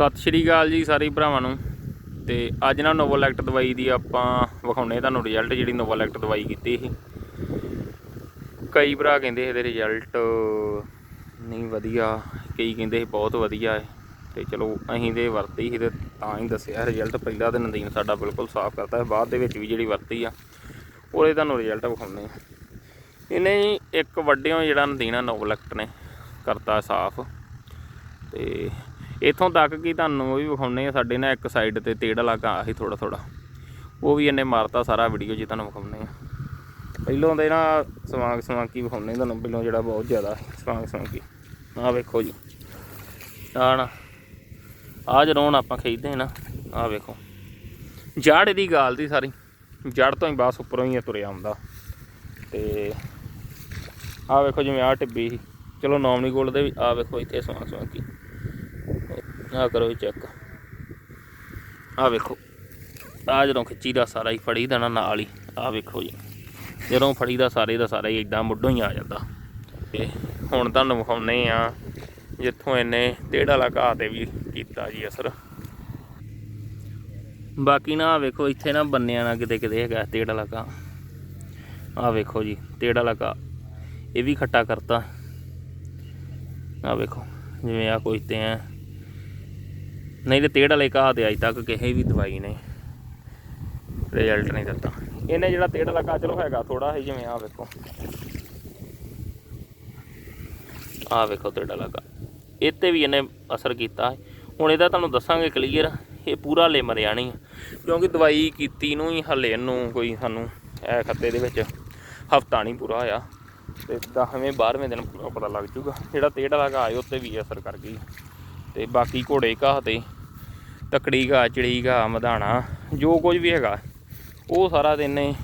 ਸਤਿ ਸ਼੍ਰੀ ਅਕਾਲ ਜੀ ਸਾਰੇ ਭਰਾਵਾਂ ਨੂੰ। ਤੇ ਅੱਜ ਨਾ ਨੋਵੋਲੈਕਟ ਦਵਾਈ ਦੀ ਆਪਾਂ ਵਿਖਾਉਣੇ ਤੁਹਾਨੂੰ ਰਿਜ਼ਲਟ ਜਿਹੜੀ ਨੋਵੋਲੈਕਟ ਦਵਾਈ ਕੀਤੀ ਸੀ। ਕਈ ਭਰਾ ਕਹਿੰਦੇ ਇਹਦੇ ਰਿਜ਼ਲਟ ਨਹੀਂ ਵਧੀਆ, ਕਈ ਕਹਿੰਦੇ ਸੀ ਬਹੁਤ ਵਧੀਆ ਹੈ। ਤੇ ਚਲੋ ਅਸੀਂ ਤੇ ਵਰਤੀ ਸੀ ਤੇ ਤਾਂ ਹੀ ਦੱਸਿਆ ਰਿਜ਼ਲਟ ਪਹਿਲਾ ਤੇ ਨਦੀਨ ਸਾਡਾ ਬਿਲਕੁਲ ਸਾਫ਼ ਕਰਤਾ ਬਾਅਦ ਦੇ ਵਿੱਚ ਵੀ ਜਿਹੜੀ ਵਰਤੀ ਆ, ਉਹਦੇ ਤੁਹਾਨੂੰ ਰਿਜ਼ਲਟ ਵਿਖਾਉਣੇ ਆ। ਇਹਨੇ ਇੱਕ ਵੱਡਿਓ ਜਿਹੜਾ ਨਦੀਨਾ ਨੋਵੋਲੈਕਟ ਨੇ, ਕਰਤਾ ਸਾਫ਼। ਤੇ ਇੱਥੋਂ ਤੱਕ ਕਿ ਤੁਹਾਨੂੰ ਉਹ ਵੀ ਵਿਖਾਉਣੇ ਆ, ਸਾਡੇ ਨਾਲ ਇੱਕ ਸਾਈਡ ਤੇ ਤੇੜ ਵਾਲਾ ਆਹੀ ਸੀ ਥੋੜਾ ਥੋੜਾ ਉਹ ਵੀ ਇਹਨੇ ਮਾਰਤਾ ਸਾਰਾ ਵੀਡੀਓ ਜੀ ਤੁਹਾਨੂੰ ਵਿਖਾਉਣੇ ਆ। ਪਹਿਲੋਂ ਦੇ ਨਾ ਸਵਾਂਗ ਸਵਾਂਕੀ ਵਿਖਾਉਣੇ ਤੁਹਾਨੂੰ, ਪਹਿਲੋਂ ਜਿਹੜਾ ਬਹੁਤ ਜ਼ਿਆਦਾ ਸੀ, ਸਵਾਂਗ ਸਵਾਂਕੀ ਆਹ ਵੇਖੋ ਜੀ। ਆਹ ਨਾ, ਆਹ ਜਦੋਂ ਹੁਣ ਆਪਾਂ ਖੇਡਦੇ ਨਾ, ਆਹ ਵੇਖੋ। ਜੜ ਇਹਦੀ ਗਾਲ ਦੀ ਸਾਰੀ। ਜੜ ਤੋਂ ਹੀ ਬਾਸ ਉੱਪਰੋਂ ਹੀ ਇਹ ਤੁਰਿਆ ਆਉਂਦਾ। ਤੇ ਆਹ ਵੇਖੋ ਜਿਵੇਂ ਆਹ ਟਿੱਬੀ ਸੀ। ਚਲੋ ਨੌਮਨੀ ਗੋਲ ਦੇ ਵੀ ਆਹ ਵੇਖੋ ਇੱਥੇ ਸਵਾਂਗ ਸਵਾਂਕੀ ਆਹ ਕਰੋ ਚੈੱਕ ਆਹ ਵੇਖੋ। ਆਹ ਜਦੋਂ ਖਿੱਚੀ ਦਾ ਸਾਰਾ ਹੀ ਫੜੀ ਦਾ ਨਾ ਨਾਲ ਹੀ, ਆਹ ਵੇਖੋ ਜੀ। ਜਦੋਂ ਫੜੀ ਦਾ ਸਾਰੇ ਦਾ ਸਾਰਾ ਹੀ ਇਦਾਂ ਮੁੱਢੋਂ ਹੀ ਆ ਜਾਂਦਾ। ਤੇ ਹੁਣ ਤੁਹਾਨੂੰ ਵਿਖਾਉਨੇ ਆ, ਜਿੱਥੋਂ ਇਹਨੇ ਤੇੜ ਵਾਲਾ ਘਾਹ ਤੇ ਵੀ ਕੀਤਾ ਜੀ ਅਸਰ। ਬਾਕੀ ਨਾ ਆਹ ਵੇਖੋ, ਇੱਥੇ ਨਾ ਬੰਨਿਆ ਨਾ ਕਿਤੇ ਕਿਤੇ ਹੈਗਾ ਤੇੜ ਵਾਲਾ ਘਾਹ। ਆਹ ਵੇਖੋ ਜੀ ਤੇੜ ਵਾਲਾ ਘਾਹ। ਇਹ ਵੀ ਖੱਟਾ ਕਰਤਾ। ਆਹ ਵੇਖੋ, ਜਿਵੇਂ ਆ ਕੋਈ ਤੇ ਆ। ਨਹੀਂ ਤੇ ਤੇੜ ਵਾਲੇ ਘਾਹ ਤੇ ਅਜ ਤੱਕ ਕਿਸੇ ਵੀ ਦਵਾਈ ਨੇ ਰਿਜ਼ਲਟ ਨਹੀਂ ਦਿੱਤਾ। ਇਹਨੇ ਜਿਹੜਾ ਤੇੜ ਵਾਲਾ ਘਾਹ, ਚਲੋ ਹੈਗਾ ਥੋੜਾ ਹੀ ਜਿਵੇਂ ਆ ਵੇਖੋ। ਆ ਵੇਖੋ ਤੇੜ ਵਾਲਾ ਘਾਹ। ਇੱਥੇ ਵੀ ਇਹਨੇ ਅਸਰ ਕੀਤਾ ਹੁਣ ਇਹਦਾ ਤੁਹਾਨੂੰ ਦੱਸਾਂਗੇ ਕਲੀਅਰ ਇਹ ਪੂਰਾ ਹਲੇ ਮਰਿਆ ਨਹੀਂ ਕਿਉਂਕਿ ਦਵਾਈ ਕੀਤੀ ਨੂੰ ਹੀ ਹਲੇ ਇਹਨੂੰ ਕੋਈ ਸਾਨੂੰ ਇਹ ਖੱਤੇ ਦੇ ਵਿੱਚ ਹਫਤਾ ਨਹੀਂ ਪੂਰਾ ਹੋਇਆ। ਤੇ 10ਵੇਂ 12ਵੇਂ ਦਿਨ ਪੂਰਾ ਪਤਾ ਲੱਗ ਜੂਗਾ। ਜਿਹੜਾ ਤੇੜ ਵਾਲਾ ਘਾਹ ਹੈ ਉੱਤੇ ਵੀ ਇਹ ਅਸਰ ਕਰ ਗਈ। ਤੇ ਬਾਕੀ ਘੋੜੇ ਘਾਹ ਤੇ ਤਕੜੀ ਘਾਹ, ਚਿੜੀ ਘਾਹ, ਮਧਾਣਾ, ਜੋ ਕੁਝ ਵੀ ਹੈਗਾ, ਉਹ ਸਾਰਾ ਦਿਨ ਨੇ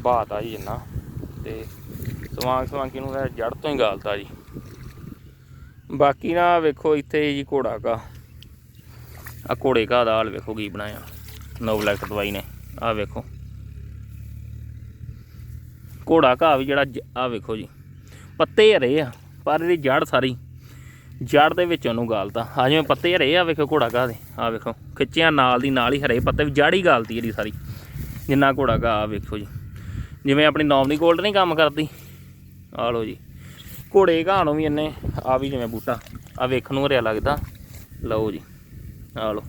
ਬਾਤਾ ਜੀ ਇੰਨਾ। ਤੇ ਸਵਾਂਗ ਸਵਾਂਕੀ ਨੂੰ ਤਾਂ ਜੜ ਤੋਂ ਹੀ ਗਾਲਤਾ ਜੀ। ਬਾਕੀ ਨਾ ਵੇਖੋ ਇੱਥੇ ਜੀ ਘੋੜਾ ਘਾਹ। ਆ ਘੋੜੇ ਘਾਹ ਦਾ ਹਾਲ ਵੇਖੋ ਕੀ ਬਣਾਇਆ। ਨੋਵਲੈਕਟ ਦਵਾਈ ਨੇ। ਆ ਵੇਖੋ। ਘੋੜਾ ਘਾਹ ਵੀ ਜਿਹੜਾ ਆ ਵੇਖੋ ਜੀ। ਪੱਤੇ ਹਰੇ ਆ, ਪਰ ਇਹਦੀ ਜੜ ਸਾਰੀ ਜੜ ਦੇ ਵਿੱਚ ਉਹਨੂੰ ਗਾਲਤਾ। ਆ ਜਿਵੇਂ ਪੱਤੇ ਹਰੇ ਆ, ਵੇਖੋ ਘੋੜਾ ਘਾਹ ਦੇ। ਆ ਵੇਖੋ, ਖਿੱਚਿਆ ਨਾਲ ਦੀ ਨਾਲ ਹੀ ਹਰੇ ਪੱਤੇ ਵੀ, ਜੜ ਹੀ ਗਾਲਤੀ ਇਹਦੀ ਸਾਰੀ। ਜਿੰਨਾ ਘੋੜਾ ਘਾਹ ਆ ਵੇਖੋ ਜੀ। ਜਿਵੇਂ ਆਪਣੀ ਨੌਮਨੀ ਗੋਲਡ ਨਹੀਂ ਕੰਮ ਕਰਦੀ ਆ ਲਓ ਜੀ। ਘੋੜੇ ਘਾਹ ਨੂੰ ਵੀ ਇਹਨੇ ਆ ਵੀ ਜਿਵੇਂ ਬੂਟਾ ਆ ਵੇਖਣ ਨੂੰ ਹਰਿਆ ਲੱਗਦਾ। ਲਓ ਜੀ। ਆ ਲਓ।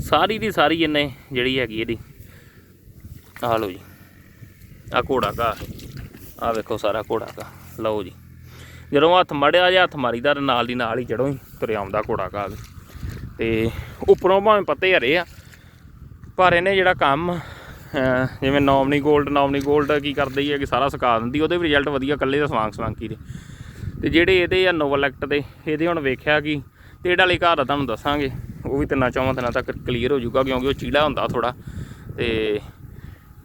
ਸਾਰੀ ਦੀ ਸਾਰੀ ਇਹਨੇ ਜਿਹੜੀ ਹੈਗੀ ਇਹਦੀ। ਆ ਲਓ ਜੀ। ਆ ਘੋੜਾ ਘਾਹ। ਆ ਵੇਖੋ ਸਾਰਾ ਘੋੜਾ ਘਾਹ। ਲਓ ਜੀ। ਜਦੋਂ ਹੱਥ ਮੜਿਆ ਜਾਂ ਹੱਥ ਮਾਰੀਦਾ ਤੇ ਨਾਲ ਦੀ ਨਾਲ ਹੀ ਜੜੋਂ ਹੀ ਤੁਰਿਆ ਆਉਂਦਾ ਘੋੜਾ ਘਾਹ ਵੀ। ਤੇ ਉੱਪਰੋਂ ਭਾਵੇਂ ਪੱਤੇ ਹਰੇ ਆ, ਪਰ ਇਹਨੇ ਜਿਹੜਾ ਕੰਮ ਜਿਵੇਂ ਨੋਮਨੀ 골ਡ ਨੋਮਨੀ 골ਡ ਕੀ ਕਰਦੀ ਹੈ ਕਿ ਸਾਰਾ ਸੁਕਾ ਦਿੰਦੀ, ਉਹਦੇ ਵੀ ਰਿਜ਼ਲਟ ਵਧੀਆ ਕੱਲੇ ਦਾ ਸਵਾਂਗ ਸਵਾਂਕੀ ਦੇ। ਤੇ ਜਿਹੜੇ ਇਹਦੇ ਆ ਨੋਵਲੈਕਟ ਦੇ, ਇਹਦੇ ਹੁਣ ਵੇਖਿਆ ਕਿ ਤੇੜ ਵਾਲੇ ਘਰ ਦਾ ਤੁਹਾਨੂੰ ਦੱਸਾਂਗੇ, ਉਹ ਵੀ ਤਿੰਨਾਂ ਚੌਵਾਂ ਦਿਨਾਂ ਤੱਕ ਕਲੀਅਰ ਹੋ ਜਾਊਗਾ ਕਿਉਂਕਿ ਉਹ ਚੀਲਾ ਹੁੰਦਾ ਥੋੜਾ ਤੇ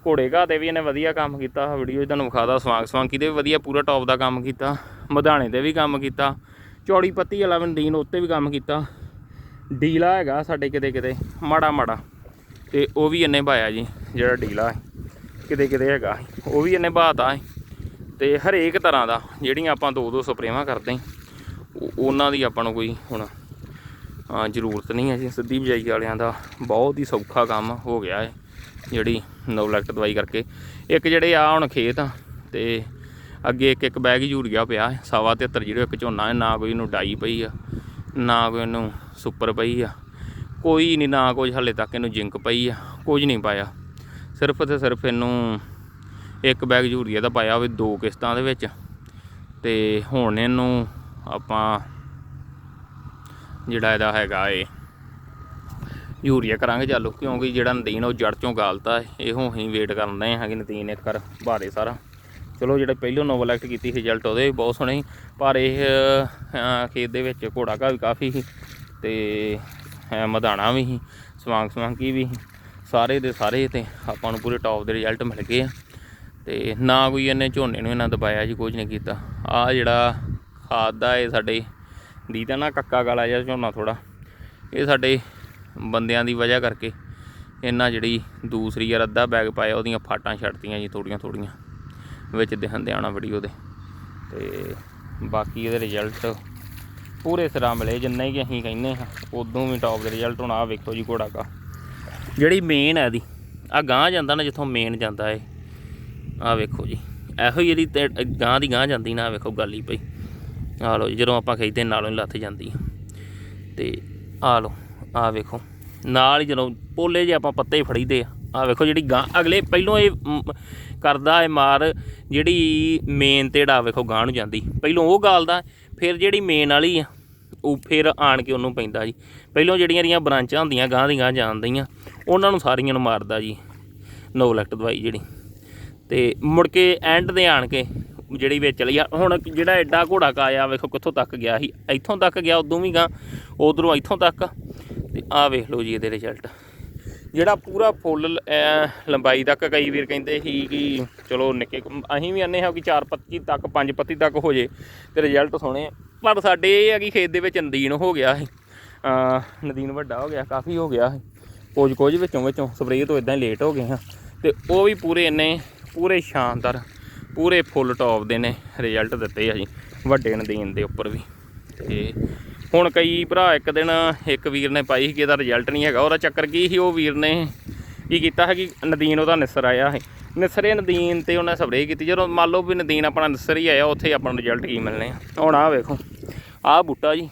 ਘੋੜੇ ਘਾਹ ਤੇ ਵੀ ਇਹਨੇ ਵਧੀਆ ਕੰਮ ਕੀਤਾ ਵੀਡੀਓ 'ਚ ਤੁਹਾਨੂੰ ਵਿਖਾਦਾ ਸਵਾਂਗ ਸਵਾਂਕੀ ਦੇ ਵੀ ਵਧੀਆ ਪੂਰਾ ਟੌਪ ਦਾ ਕੰਮ ਕੀਤਾ। ਮਧਾਣੇ ਤੇ ਵੀ ਕੰਮ ਕੀਤਾ। ਚੌੜੀ ਪੱਤੀ ਵਾਲਾ ਵੰਡੀਨ ਉੱਤੇ ਵੀ ਕੰਮ ਕੀਤਾ। ਡੀਲਾ ਹੈਗਾ ਸਾਡੇ ਕਿਤੇ ਕਿਤੇ, ਮਾੜਾ ਮਾੜਾ। ਤੇ ਉਹ ਵੀ ਇਹਨੇ ਪਾਇਆ ਜੀ, ਜਿਹੜਾ ਡੀਲਾ ਹੈ। ਕਿਤੇ ਕਿਤੇ ਹੈਗਾ ਉਹ ਵੀ ਇਹਨੇ ਬਾਤਾ ਹੈ। ਤੇ ਹਰੇਕ ਤਰ੍ਹਾਂ ਦਾ, ਜਿਹੜੀਆਂ ਆਪਾਂ ਦੋ ਦੋ ਸਪਰੇਵਾਂ ਕਰਦੇ ਉਹਨਾਂ ਦੀ ਆਪਾਂ ਨੂੰ ਕੋਈ ਹੁਣ ਜ਼ਰੂਰਤ ਨਹੀਂ ਹੈ ਜੀ। ਸਿੱਧੀ ਬਿਜਾਈ ਵਾਲਿਆਂ ਦਾ ਬਹੁਤ ਹੀ ਸੌਖਾ ਕੰਮ ਹੋ ਗਿਆ ਹੈ, ਜਿਹੜੀ ਨੋਵਲੈਕਟ ਦਵਾਈ ਕਰਕੇ। ਇੱਕ ਜਿਹੜੇ ਆ ਹੁਣ ਖੇਤ ਆ, ਤੇ ਅੱਗੇ ਇੱਕ ਇੱਕ ਬੈਗ ਯੂਰੀਆ ਪਿਆ, ਸਵਾ 73 ਜਿਹੜੇ ਇੱਕ ਝੋਨਾ ਹੈ, ਨਾ ਕੋਈ ਇਹਨੂੰ ਡਾਈ ਪਈ ਆ, ਨਾ ਕੋਈ ਇਹਨੂੰ ਸੁਪਰ ਪਈ ਆ, ਕੋਈ ਨਹੀਂ, ਨਾ ਕੁਝ ਹਲੇ ਤੱਕ ਇਹਨੂੰ ਜਿੰਕ ਪਈ ਆ, ਕੁਝ ਨਹੀਂ ਪਾਇਆ। ਸਿਰਫ ਤੇ ਸਿਰਫ ਇਹਨੂੰ ਇੱਕ ਬੈਗ ਯੂਰੀਆ ਦਾ ਪਾਇਆ ਹੋਵੇ ਦੋ ਕਿਸ਼ਤਾਂ ਦੇ ਵਿੱਚ। ਤੇ ਹੁਣ ਇਹਨੂੰ ਆਪਾਂ ਜਿਹੜਾ ਇਹਦਾ ਹੈਗਾ ਏ, ਯੂਰੀਆ ਕਰਾਂਗੇ ਚਾਲੂ, ਕਿਉਂਕਿ ਜਿਹੜਾ ਨਦੀਨ ਉਹ ਜੜ ਚੋਂ ਗਾਲਤਾ ਹੈ ਇਹੋ ਹੀ ਵੇਟ ਕਰਨ ਰਹੇ ਹਾਂ ਕਿ ਨਦੀਨ ਇੱਕ ਕਰ ਬਾਰੇ ਸਾਰਾ। ਚਲੋ ਜਿਹੜੇ ਪਹਿਲੋਂ ਨੋਵਲੈਕਟ ਕੀਤੀ ਸੀ ਰਿਜ਼ਲਟ ਉਹਦੇ ਵੀ ਬਹੁਤ ਸੋਹਣੇ ਸੀ। ਪਰ ਇਹ ਖੇਤ ਦੇ ਵਿੱਚ ਘੋੜਾ ਘਾਹ ਵੀ ਕਾਫੀ ਸੀ ਤੇ ਅਹ, ਮਧਾਣਾ ਵੀ ਸੀ ਸਵਾਂਗ ਸਵਾਂਕੀ ਵੀ ਸਾਰੇ ਦੇ ਸਾਰੇ ਤੇ ਆਪਾਂ ਨੂੰ ਪੂਰੇ ਟੌਪ ਦੇ ਰਿਜ਼ਲਟ ਮਿਲ ਗਏ ਆ। ਤੇ ਨਾ ਕੋਈ ਇਹਨੇ ਝੋਨੇ ਨੂੰ ਇਹਨਾਂ ਦਬਾਇਆ ਜੀ ਕੁਝ ਨਹੀਂ ਕੀਤਾ। ਆ ਜਿਹੜਾ ਖਾਦ ਦਾ ਇਹ ਸਾਡੇ ਦੀ ਤਾਂ ਨਾ ਕੱਕਾ ਗਾਲਾ ਜਿਹਾ ਝੋਨਾ ਥੋੜਾ ਇਹ ਸਾਡੇ ਬੰਦਿਆਂ ਦੀ ਵਜ੍ਹਾ ਕਰਕੇ ਇਹਨਾਂ ਜਿਹੜੀ ਦੂਸਰੀ ਯਾਰ ਅੱਧਾ ਬੈਗ ਪਾਇਆ ਉਹਦੀਆਂ ਫਾਟਾਂ ਛੱਡਤੀਆਂ ਜੀ ਥੋੜੀਆਂ ਥੋੜੀਆਂ ਵਿੱਚ ਦਿਖਣ ਦੇ ਆਣਾ ਵੀਡੀਓ ਦੇ। ਤੇ ਬਾਕੀ ਇਹਦੇ ਰਿਜ਼ਲਟ ਪੂਰੇ ਸਿਰਾਂ ਮਿਲੇ, ਜਿੰਨੇ ਕਿ ਅਸੀਂ ਕਹਿੰਦੇ ਹਾਂ, ਉਦੋਂ ਵੀ ਟੌਪ ਦੇ ਰਿਜ਼ਲਟ ਹੁਣ ਆ ਵੇਖੋ ਜੀ ਘੋੜਾ ਕਾ। ਜਿਹੜੀ ਮੇਨ ਹੈ ਇਹਦੀ ਆ ਗਾਂ ਜਾਂਦਾ ਨਾ ਜਿੱਥੋਂ ਮੇਨ ਜਾਂਦਾ ਏ ਆ ਵੇਖੋ ਜੀ, ਇਹੋ ਹੀ ਇਹਦੀ ਤੇ ਗਾਂ ਦੀ ਗਾਂ ਜਾਂਦੀ ਨਾ, ਆਹ ਵੇਖੋ ਗੱਲ ਹੀ ਪਈ। ਆ ਲਓ ਜੀ, ਜਦੋਂ ਆਪਾਂ ਖਿੱਚਦੇ ਨਾਲੋਂ ਹੀ ਲੱਥ ਜਾਂਦੀ ਆ। ਤੇ ਆ ਲਓ ਆ ਵੇਖੋ, ਨਾਲ ਹੀ ਜਦੋਂ ਪੋਲੇ ਜੇ ਆਪਾਂ ਪੱਤੇ ਹੀ ਫੜੀਦੇ ਆ ਆ ਵੇਖੋ ਜਿਹੜੀ ਗਾਂ, ਅਗਲੇ ਪਹਿਲੋਂ ਇਹ ਕਰਦਾ ਹੈ ਮਾਰ ਜਿਹੜੀ ਮੇਨ ਤੇ ੜਾ ਵੇਖੋ ਗਾਂ ਨੂੰ ਜਾਂਦੀ। ਪਹਿਲੋਂ ਉਹ ਗਾਲਦਾ, ਫਿਰ ਜਿਹੜੀ ਮੇਨ ਵਾਲੀ ਆ, ਉਹ ਫਿਰ ਆਣ ਕੇ ਉਹਨੂੰ ਪੈਂਦਾ ਜੀ। ਪਹਿਲੋਂ ਜਿਹੜੀਆਂ ਇਹਦੀਆਂ ਬ੍ਰਾਂਚਾਂ ਹੁੰਦੀਆਂ ਗਾਂ ਦੀ ਗਾਂ ਜਾਂਦੀਆਂ ਉਹਨਾਂ ਨੂੰ ਸਾਰੀਆਂ ਨੂੰ ਮਾਰਦਾ ਜੀ ਨੋਲੈਕਟ ਦਵਾਈ ਜਿਹੜੀ। ਤੇ ਮੁੜ ਕੇ ਐਂਡ ਦੇ ਆਣ ਕੇ ਜਿਹੜੀ ਵਿੱਚ ਲਈ ਆ, ਹੁਣ ਜਿਹੜਾ ਐਡਾ ਘੋੜਾ ਕਾ ਆਇਆ ਵੇਖੋ ਕਿੱਥੋਂ ਤੱਕ ਗਿਆ ਸੀ, ਇੱਥੋਂ ਤੱਕ ਗਿਆ, ਉਦੋਂ ਵੀ ਗਾ ਉਧਰੋਂ ਇੱਥੋਂ ਤੱਕ। ਤੇ ਆਹ ਵੇਖ ਲਓ ਜੀ ਇਹਦੇ ਰਿਜ਼ਲਟ ਜਿਹੜਾ ਪੂਰਾ ਫੁੱਲ ਲੰਬਾਈ ਤੱਕ ਕਈ ਵੀਰ ਕਹਿੰਦੇ ਸੀ ਕਿ ਚਲੋ ਨਿੱਕੇ ਅਸੀਂ ਵੀ ਆਨੇ ਹਾਂ ਕਿ 4 ਪੱਤੀ ਤੱਕ 5 ਪੱਤੀ ਤੱਕ ਹੋ ਜੇ ਤੇ ਰਿਜ਼ਲਟ ਸੋਹਣੇ ਪਰ ਸਾਡੇ ਇਹ ਆ ਕਿ ਖੇਤ ਦੇ ਵਿੱਚ ਨਦੀਨ ਹੋ ਗਿਆ ਸੀ। ਨਦੀਨ ਵੱਡਾ ਹੋ ਗਿਆ, ਕਾਫੀ ਹੋ ਗਿਆ ਸੀ। ਕੁਝ ਕੁਝ ਵਿੱਚੋਂ ਵਿੱਚੋਂ ਸਪਰੇਅ ਤੋਂ ਇਦਾਂ ਹੀ ਲੇਟ ਹੋ ਗਏ ਹਾਂ। ਤੇ ਉਹ ਵੀ ਪੂਰੇ ਇੰਨੇ, ਪੂਰੇ ਸ਼ਾਨਦਾਰ, ਪੂਰੇ ਫੁੱਲ ਟੌਪ ਦੇ ਨੇ ਰਿਜ਼ਲਟ ਦਿੱਤੇ ਆ ਜੀ, ਵੱਡੇ ਨਦੀਨ ਦੇ ਉੱਪਰ ਵੀ। ਤੇ ਹੁਣ ਕਈ ਭਰਾ ਇੱਕ ਦਿਨ ਇੱਕ ਵੀਰ ਨੇ ਪਾਈ ਸੀ ਕਿ ਇਹਦਾ ਰਿਜ਼ਲਟ ਨਹੀਂ ਹੈਗਾ। ਉਹਦਾ ਚੱਕਰ ਕੀ ਸੀ? ਉਹ ਵੀਰ ਨੇ ਕੀ ਕੀਤਾ ਹੈ ਕਿ ਨਦੀਨ ਉਹਦਾ ਨਿਸਰ ਆਇਆ ਹੈ ਨਿਸਰੇ ਨਦੀਨ ਤੇ ਉਹਨੇ ਸਪਰੇਅ ਕੀਤੀ। ਜਦੋਂ ਮੰਨ ਲਓ ਵੀ ਨਦੀਨ ਆਪਣਾ ਨਿਸਰ ਹੀ ਆਇਆ, ਉੱਥੇ ਆਪਾਂ ਨੂੰ ਰਿਜ਼ਲਟ ਕੀ ਮਿਲਣੇ ਆ। ਹੁਣ ਆਹ ਵੇਖੋ। ਆਹ ਬੂਟਾ ਜੀ।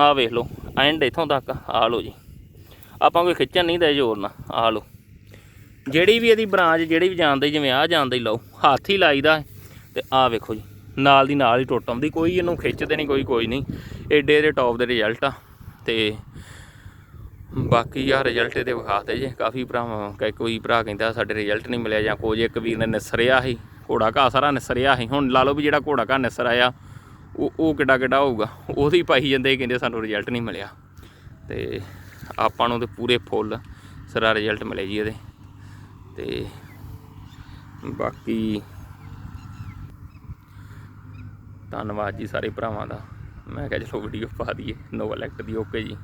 ਆਹ ਵੇਖ ਲਓ। ਐਂਡ ਇੱਥੋਂ ਤੱਕ। ਆ ਲਓ ਜੀ। ਆਪਾਂ ਕੋਈ ਖਿੱਚਣ ਨਹੀਂ ਦੇ ਜ਼ੋਰ ਨਾਲ। ਆ ਲਓ। ਜਿਹੜੀ ਵੀ ਇਹਦੀ ਬ੍ਰਾਂਚ, ਜਿਹੜੀ ਵੀ ਜਾਣਦੇ, ਜਿਵੇਂ ਆਹ ਜਾਣਦੇ ਲਓ। ਹੱਥ ਹੀ ਲਾਈਦਾ। ਹੈ ਤੇ ਆਹ ਵੇਖੋ ਜੀ। ਨਾਲ ਦੀ ਨਾਲ ਹੀ ਟੁੱਟ ਆਉਂਦੀ, ਕੋਈ ਇਹਨੂੰ ਖਿੱਚਦੇ ਨਹੀਂ, ਕੋਈ ਕੋਈ ਨਹੀਂ। ਏਡੇ ਦੇ ਟੌਪ ਦੇ ਰਿਜ਼ਲਟ ਆ ਤੇ ਬਾਕੀ ਆ ਰਿਜ਼ਲਟ ਇਹਦੇ ਵਿਖਾਤੇ ਜੇ। ਕਾਫੀ ਭਰਾਵਾਂ ਕੋਈ ਭਰਾ ਕਹਿੰਦਾ ਸਾਡੇ ਰਿਜ਼ਲਟ ਨਹੀਂ ਮਿਲਿਆ ਜਾਂ ਕੁਝ, ਇੱਕ ਵੀਰ ਨੇ ਨਿਸਰਿਆ ਸੀ। ਘੋੜਾ ਘਾਹ ਸਾਰਾ ਨਿਸਰਿਆ ਸੀ। ਹੁਣ ਲਾ ਲਓ ਵੀ ਜਿਹੜਾ ਘੋੜਾ ਘਾਹ ਨਿਸਰ ਆਇਆ, ਉਹ ਉਹ ਕਿੱਡਾ ਕਿੱਡਾ ਹੋਊਗਾ? ਉਹਦੀ ਪਾਈ ਜਾਂਦੇ ਕਹਿੰਦੇ ਸਾਨੂੰ ਰਿਜ਼ਲਟ ਨਹੀਂ ਮਿਲਿਆ। ਤੇ ਆਪਾਂ ਨੂੰ ਤੇ ਪੂਰੇ ਫੁੱਲ ਸਾਰਾ ਰਿਜ਼ਲਟ ਮਿਲੇ ਜੀ ਇਹਦੇ। ਤੇ ਬਾਕੀ ਧੰਨਵਾਦ ਜੀ ਸਾਰੇ ਭਰਾਵਾਂ ਦਾ। ਮੈਂ ਕਿਹਾ ਚਲੋ ਵੀਡੀਓ ਪਾ ਦਈਏ। ਨੋਵਲ ਐਕਟ ਦੀ ਓਕੇ ਜੀ।